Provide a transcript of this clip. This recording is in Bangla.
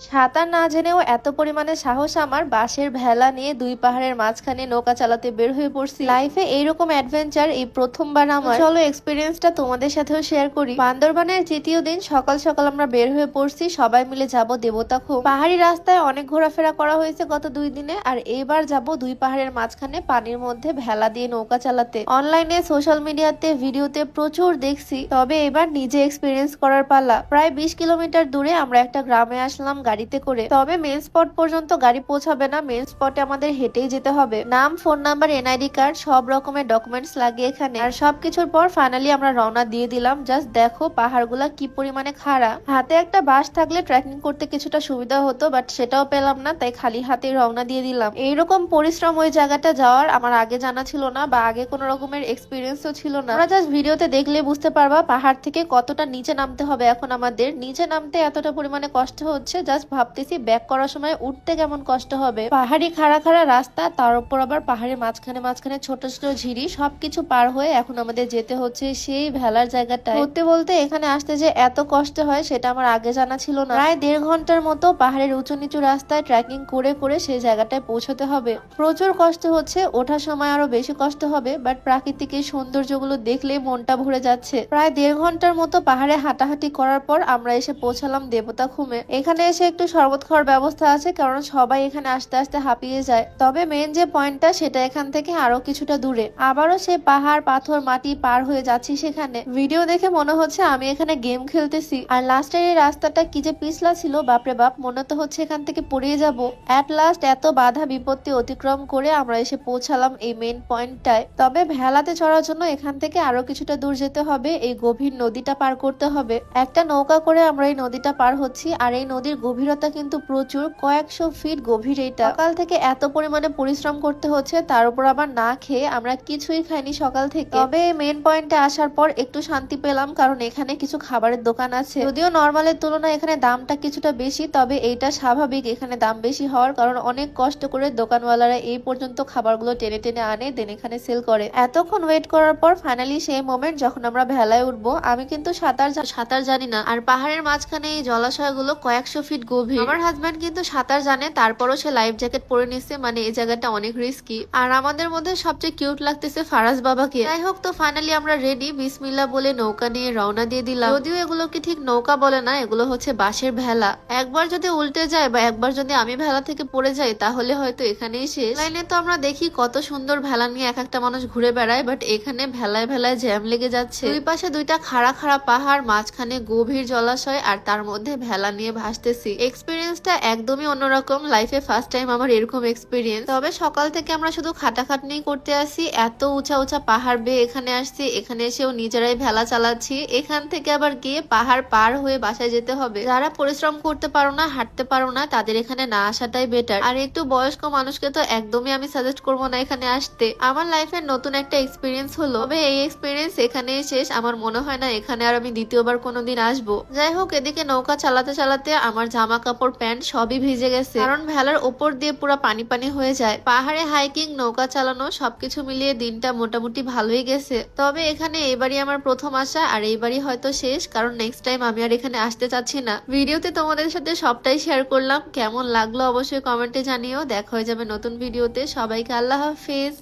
সাঁতার না জেনেও এত পরিমাণে সাহস আমার বাঁশের ভেলা নিয়ে দুই পাহাড়ের মাঝখানে নৌকা চালাতে বের হয়ে পড়ছি। লাইফে এইরকম অ্যাডভেঞ্চার এই প্রথমবার আমার। চলো এক্সপিরিয়েন্সটা তোমাদের সাথেও শেয়ার করি। বান্দরবানের তৃতীয় দিন সকাল সকাল আমরা বের হয়ে পড়ছি, সবাই মিলে যাব দেবতা খুব। পাহাড়ি রাস্তায় অনেক ঘোরাফেরা করা হয়েছে গত দুই দিনে, আর এইবার যাব দুই পাহাড়ের মাঝখানে পানির মধ্যে ভেলা দিয়ে নৌকা চালাতে। অনলাইনে সোশ্যাল মিডিয়াতে ভিডিওতে প্রচুর দেখছি, তবে এবার নিজে এক্সপিরিয়েন্স করার পালা। প্রায় বিশ কিলোমিটার দূরে আমরা একটা গ্রামে আসলাম গাড়িতে করে। তবে মেন স্পট পর্যন্ত গাড়ি পৌঁছাবে না। মেন স্পটে আমাদের হেঁটেই যেতে হবে। নাম ফোন নাম্বার এনআইডি কার্ড সব রকমের ডকুমেন্টস লাগে এখানে। আর সবকিছুর পর ফাইনালি আমরা রওনা দিয়ে দিলাম। জাস্ট দেখো পাহাড়গুলা কি পরিমাণে খাড়া। হাতে একটা বাস থাকলে ট্রেকিং করতে কিছুটা সুবিধা হতো বাট সেটাও পেলাম না, তাই খালি হাতে রওনা দিয়ে দিলাম। এইরকম পরিশ্রম ওই জায়গাটা যাওয়ার আমার আগে জানা ছিল না, বা আগে কোনো রকমের এক্সপিরিয়েন্সও ছিল না। আমরা জাস্ট ভিডিওতে দেখলে বুঝতে পারবা পাহাড় থেকে কতটা নিচে নামতে হবে এখন আমাদের। নিচে নামতে এতটা পরিমাণে কষ্ট হচ্ছে জাস্ট ভাবতেছি ব্যাক করার সময় উঠতে কেমন কষ্ট হবে। পাহাড়ি খাড়া খাড়া রাস্তা, তার উপর আবার পাহাড়ের মাঝখানে মাঝখানে ছোট ছোট ঝিরি, সবকিছু পার হয়ে এখন আমাদের যেতে হচ্ছে সেই ভেলার জায়গাটায়। বলতে বলতে এখানে আসতে যে এত কষ্ট হয় সেটা আমার আগে জানা ছিল না। প্রায় দেড় ঘণ্টার মতো পাহাড়ের উঁচু নিচু রাস্তায় ট্রেকিং করে করে সেই জায়গাটায় পৌঁছতে হবে। প্রচুর কষ্ট হচ্ছে, ওঠার সময় আরও বেশি কষ্ট হবে বাট প্রাকৃতিক এই সৌন্দর্যগুলো দেখলে মনটা ভরে যাচ্ছে। প্রায় দেড় ঘণ্টার মতো পাহাড়ে হাঁটাহাঁটি করার পর আমরা এসে পৌঁছালাম দেবতা খুমে। এখানে এসে একটু শরবত খাওয়ার ব্যবস্থা আছে, কারণ সবাই এখানে আস্তে আস্তে হাঁপিয়ে যায়। তবে মেন যে পয়েন্টটা সেটা এখান থেকে আরও কিছুটা দূরে। আবারও সে পাহাড়, পাথর, মাটি পার হয়ে যাচ্ছি সেখানে। ভিডিও দেখে মনে হচ্ছে আমি এখানে গেম খেলতেছি। আর লাস্টের এই রাস্তাটা কি যে পিছলা ছিল, বাপরে বাপ, মনে তো হচ্ছে এখান থেকে পড়িয়ে যাব। অ্যাট লাস্ট এত বাধা বিপত্তি অতিক্রম করে আমরা এসে পৌঁছালাম এই মেন পয়েন্টটায় তবে ভেলাতে চড়ার জন্য এখান থেকে আরও কিছুটা দূর যেতে হবে, এই গভীর নদীটা পার করতে হবে। একটা নৌকা করে আমরা এই নদীটা পার হচ্ছি, আর এই নদীর গভীরতা কিন্তু প্রচুর। কয়েকশো ফিট গভীর এইটা সকাল থেকে এত পরিমাণে পরিশ্রম করতে হচ্ছে, তার উপর আবার না খেয়ে আমরা কিছুই খাইনি সকাল থেকে। তবে মেন পয়েন্টে আসার পর একটু শান্তি পেলাম, কারণ এখানে কিছু খাবারের দোকান আছে। যদিও নর্মালের তুলনায় এখানে দামটা কিছুটা বেশি, তবে এইটা স্বাভাবিক এখানে দাম বেশি হওয়ার কারণ অনেক কষ্ট করে দোকানওয়ালারা এই পর্যন্ত খাবারগুলো টেনে টেনে আনে দেন এখানে সেল করে। এতক্ষণ ওয়েট করার পর ফাইনালি সেই মোমেন্ট যখন আমরা ভেলায় উঠবো, আমি কিন্তু সাঁতার সাঁতার জানি না। আর পাহাড়ের মাঝখানে এই জলাশয়গুলো কয়েকশো ফিট গভীর। আমার হাজব্যান্ড কিন্তু সাঁতার জানে, তারপরও সে লাইফ জ্যাকেট পরে নিচ্ছে মানে এই জায়গাটা অনেক রিস্কি আর আমাদের মধ্যে সবচেয়ে কিউট লাগতেছে ফারাজ বাবাকে। যাই হোক তো ফাইনালি আমরা রেডি বিসমিল্লা বলে নৌকা নিয়ে রওনা দিয়ে দিলাম। যদিও এগুলোকে ঠিক নৌকা বলে না, এগুলো হচ্ছে বাঁশের ভেলা। একবার যদি উল্টে যায় বা একবার যদি আমি ভেলা থেকে পড়ে যাই, তাহলে হয়তো এখানেই শেষ। লাইনে তো আমরা দেখি কত সুন্দর ভেলা নিয়ে এক একটা মানুষ ঘুরে বেড়ায় বাট এখানে ভেলায় ভেলায় জ্যাম লেগে যাচ্ছে। দুই পাশে দুইটা খাড়া খাড়া পাহাড়, মাঝখানে গভীর জলাশয়, আর তার মধ্যে ভেলা নিয়ে ভাসতেছি। এক্সপিরিয়েন্সটা একদমই অন্যরকম। লাইফে ফার্স্ট টাইম আমার এরকম এক্সপিরিয়েন্স তবে সকাল থেকে আমরা শুধু খাটাখাটনি করতে আসি, এত উঁচা উঁচা পাহাড় বেয়ে এখানে আসছি, এখানে এসেও নিজেরাই ভেলা চালাচ্ছি। এখান থেকে আবার গিয়ে পাহাড় পার হয়ে বাসায় যেতে হবে। যারা পরিশ্রম করতে পারো না, হাঁটতে পারো না, তাদের এখানে না আসাটাই বেটার আর একটু বয়স্ক মানুষকে তো একদমই আমি সাজেস্ট করব না এখানে আসতে। আমার লাইফের নতুন একটা এক্সপিরিয়েন্স হলো। তবে এই এক্সপিরিয়েন্স এখানেই শেষ। আমার মনে হয় না এখানে আর আমি দ্বিতীয়বার কোনোদিন আসব। যাই হোক, এদিকে নৌকা চালাতে চালাতে আমার জামা কাপড় প্যান্ট সবই ভিজে গেছে। কারণ ভেলার ওপর দিয়ে পুরো পানি পানি হয়ে যায়। পাহাড়ে হাইকিং, নৌকা চালানো, সবকিছু মিলিয়ে দিনটা মোটামুটি ভালোই গেছে। তবে এখানে এবারই আমার প্রথম আসা, আর এইবারই হয়তো শেষ, কারণ নেক্সট টাইম আমি আর এখানে আসতে চাচ্ছি না। ভিডিওতে তোমাদের সাথে সবটাই শেয়ার করলাম। কেমন লাগল অবশ্যই কমেন্টে জানিও। দেখা হয়ে যাবে নতুন ভিডিওতে সবাইকে আল্লাহ হাফিজ।